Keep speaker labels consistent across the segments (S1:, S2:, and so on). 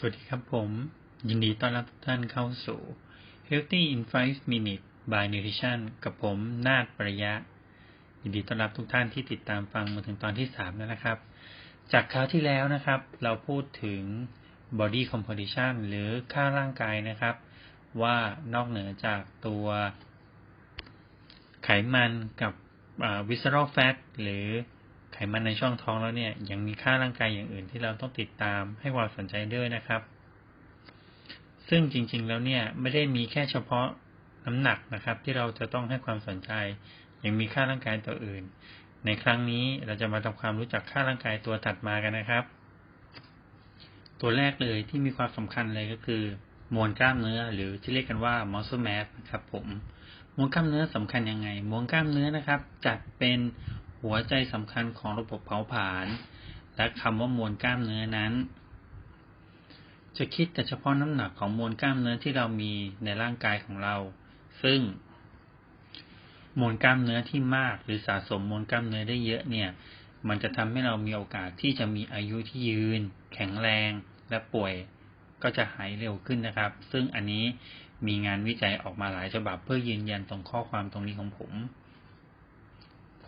S1: สวัสดีครับผม ยินดีต้อนรับทุกท่านเข้าสู่ Healthy in 5 Minutes by Nutrition กับผมนาฏปริยะ ยินดีต้อนรับทุกท่านที่ติดตามฟังมาถึงตอนที่3แล้วนะครับ จากคราวที่แล้วนะครับ เราพูดถึง body composition หรือค่าร่างกายนะครับ ว่านอกเหนือจากตัวไขมันกับ visceral fat หรือ ไขมันในช่องท้องแล้วเนี่ยยังมีค่าร่างกายอย่างอื่นที่เราต้องติดตามให้ความสนใจด้วยนะครับ ซึ่งจริง ๆ แล้วเนี่ยไม่ได้มีแค่เฉพาะน้ำหนักนะครับ ที่เราจะต้องให้ความสนใจ ยังมีค่าร่างกายตัวอื่น ในครั้งนี้เราจะมาทำความรู้จักค่าร่างกายตัวถัดมากันนะครับ ตัวแรกเลยที่มีความสำคัญเลยก็คือ มวลกล้ามเนื้อ หรือที่เรียกกันว่า muscle mass นะครับผมมวลกล้ามเนื้อสำคัญยังไง มวลกล้ามเนื้อนะครับ จัดเป็น หัวใจสำคัญของระบบเผาผลาญและคำว่ามวลกล้ามเนื้อนั้น จะคิดแต่เฉพาะน้ำหนักของมวลกล้ามเนื้อที่เรามีในร่างกายของเรา ซึ่ง มวลกล้ามเนื้อที่มาก หรือสะสมมวลกล้ามเนื้อได้เยอะเนี่ย มันจะทำให้เรามีโอกาสที่จะมีอายุที่ยืน แข็งแรงและป่วยก็จะหายเร็วขึ้นนะครับ ซึ่งอันนี้มีงานวิจัยออกมาหลายฉบับเพื่อยืนยันตรงข้อความตรงนี้ของผม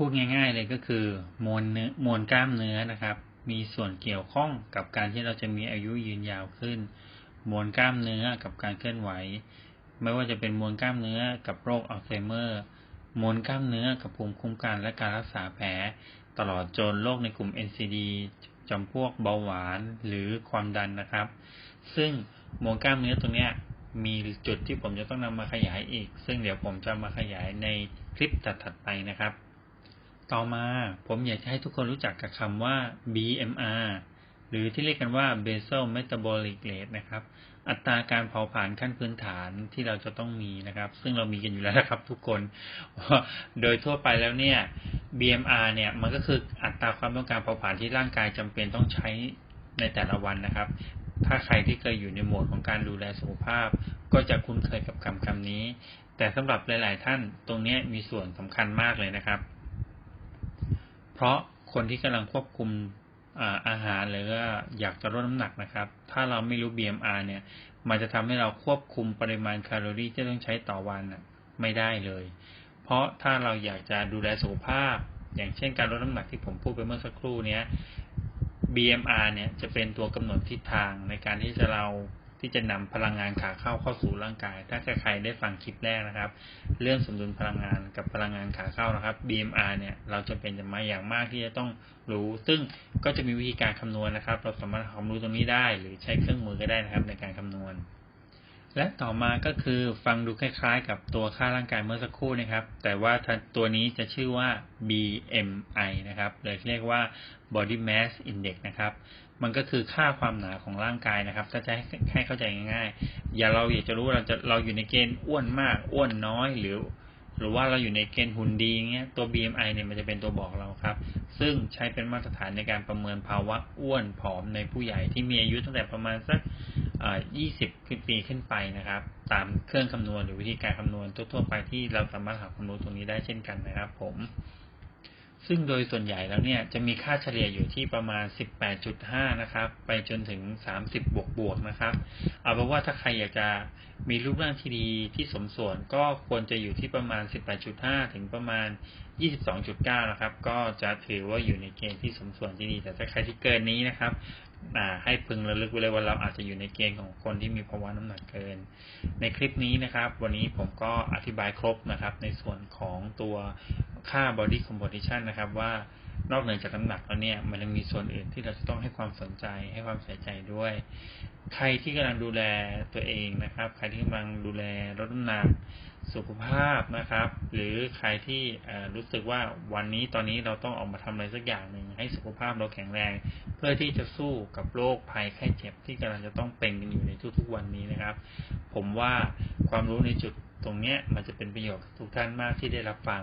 S1: พูดง่าย ๆ เลยก็คือ มวลเนื้อมวลกล้ามเนื้อนะครับ มีส่วนเกี่ยวข้องกับการที่เราจะมีอายุยืนยาวขึ้น มวลกล้ามเนื้อกับการเคลื่อนไหว ไม่ว่าจะเป็นมวลกล้ามเนื้อกับโรคอัลไซเมอร์ มวลกล้ามเนื้อกับภูมิคุ้มกันและการรักษาแผล ตลอดจนโรคในกลุ่ม NCD จำพวกเบาหวานหรือความดันนะครับ ซึ่งมวลกล้ามเนื้อตรงนี้มีจุดที่ผมจะต้องนำมาขยายอีก ซึ่งเดี๋ยวผมจะมาขยายในคลิปถัดๆไปนะครับ ต่อมาผมอยากจะให้ทุกคนรู้จักกับคำว่า BMR หรือที่เรียกกันว่า Basal Metabolic Rate นะครับ อัตราการเผาผลาญขั้นพื้นฐานที่เราจะต้องมีนะครับ ซึ่งเรามีกันอยู่แล้วนะครับ ทุกคนโดยทั่วไปแล้วเนี่ย BMR เนี่ยมันก็คืออัตราความต้องการเผาผลาญที่ร่างกายจำเป็นต้องใช้ในแต่ละวันนะครับ ถ้าใครที่เคยอยู่ในโหมดของการดูแลสุขภาพ ก็จะคุ้นเคยกับคำคำนี้ แต่สำหรับหลาย ๆ ท่านตรงนี้มีส่วนสำคัญมากเลยนะครับ เพราะคนที่กำลังควบคุมอาหารหรือว่าอยากจะลดน้ำหนักนะครับ ถ้าเราไม่รู้ BMR เนี่ย มันจะทำให้เราควบคุมปริมาณแคลอรี่ที่ต้องใช้ต่อวันไม่ได้เลย เพราะถ้าเราอยากจะดูแลสุขภาพ อย่างเช่นการลดน้ำหนักที่ผมพูดไปเมื่อสักครู่เนี้ย BMR เนี่ยจะเป็นตัวกำหนดทิศทางในการที่จะเรา ที่จะนำพลังงานขาเข้าเข้าสู่ร่างกาย ถ้าใครได้ฟังคลิปแรกนะครับ เรื่องสมดุลพลังงานกับพลังงานขาเข้านะครับ BMR เนี่ยเราจะเป็นจะมาอย่างมากที่จะต้องรู้ ซึ่งก็จะมีวิธีการคำนวณนะครับ เราสามารถความรู้ตรงนี้ได้ หรือใช้เครื่องมือก็ได้นะครับในการคำนวณ และต่อมาก็คือฟังดูคล้ายๆ กับตัวค่าร่างกายเมื่อสักครู่นะครับ แต่ว่าตัวนี้จะชื่อว่า BMI นะครับเลยเรียกว่า Body Mass Index นะครับ มันก็คือค่าความหนาของร่างกายนะครับ ถ้าจะให้ใหเข้าใจง่ายๆ อย่าเราอยากจะรู้ว่าเราจะเราอยู่ในเกณฑ์อ้วนมากอ้วนน้อยหรือ หรือว่าเราอยู่ในเกณฑ์หุ่นดีเงี้ยตัว BMI เนี่ยมันจะเป็นตัวบอกเราครับ ซึ่งใช้เป็นมาตรฐานในการประเมินภาวะอ้วนผอมในผู้ใหญ่ที่มีอายุตั้งแต่ประมาณสัก 20 ขึ้นปีขึ้นไปนะครับ ตามเครื่องคำนวณหรือวิธีการคำนวณทั่วๆไปที่เราสามารถหาความรู้ตรงนี้ได้เช่นกันนะครับ ผม ซึ่งโดยส่วนใหญ่แล้วเนี่ยจะมีค่าเฉลี่ยอยู่ที่ประมาณ 18.5 นะครับ ไปจนถึง 30 บวกบวกนะครับ เอาเป็นว่าถ้าใครอยากจะมีรูปร่างที่ดีที่สมส่วนก็ควรจะอยู่ที่ประมาณ 18.5 ถึงประมาณ 22.9 นะครับ ก็จะถือว่าอยู่ในเกณฑ์ที่สมส่วนที่ดี แต่ถ้าใครที่เกินนี้นะครับให้พึงระลึกไว้เลยว่าเราอาจจะอยู่ในเกณฑ์ของคนที่มีภาวะน้ำหนักเกิน ในคลิปนี้นะครับ วันนี้ผมก็อธิบายครบนะครับ ในส่วนของตัว ค่า body composition นะครับ ว่านอกเหนือจากน้ำหนักแล้วเนี่ย มันยังมีส่วนอื่นที่เราจะต้องให้ความสนใจให้ความใส่ใจด้วย ใครที่กำลังดูแลตัวเองนะครับ ใครที่กำลังดูแลลดน้ำหนักสุขภาพนะครับ หรือใครที่รู้สึกว่าวันนี้ตอนนี้เราต้องออกมาทำอะไรสักอย่างหนึ่งให้สุขภาพเราแข็งแรง เพื่อที่จะสู้กับโรคภัยไข้เจ็บที่กำลังจะต้องเป็นกันอยู่ในทุกๆวันนี้นะครับ ผมว่าความรู้ในจุดตรงนี้มันจะเป็นประโยชน์ทุกท่านมากที่ได้รับฟัง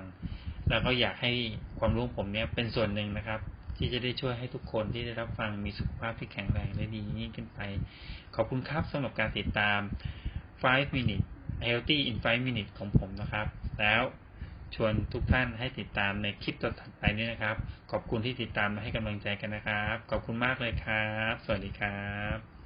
S1: แล้วก็อยากให้ความรู้ผมเนี้ยเป็นส่วนหนึ่งนะครับ ที่จะได้ช่วยให้ทุกคนที่ได้รับฟังมีสุขภาพที่แข็งแรงและดียิ่งขึ้นไป ขอบคุณครับสำหรับการติดตาม 5 minutes Healthy in 5 minutes ของผมนะครับ แล้วชวนทุกท่านให้ติดตามในคลิปต่อไปนี้นะครับ ขอบคุณที่ติดตามและให้กำลังใจกันนะครับ ขอบคุณมากเลยครับ สวัสดีครับ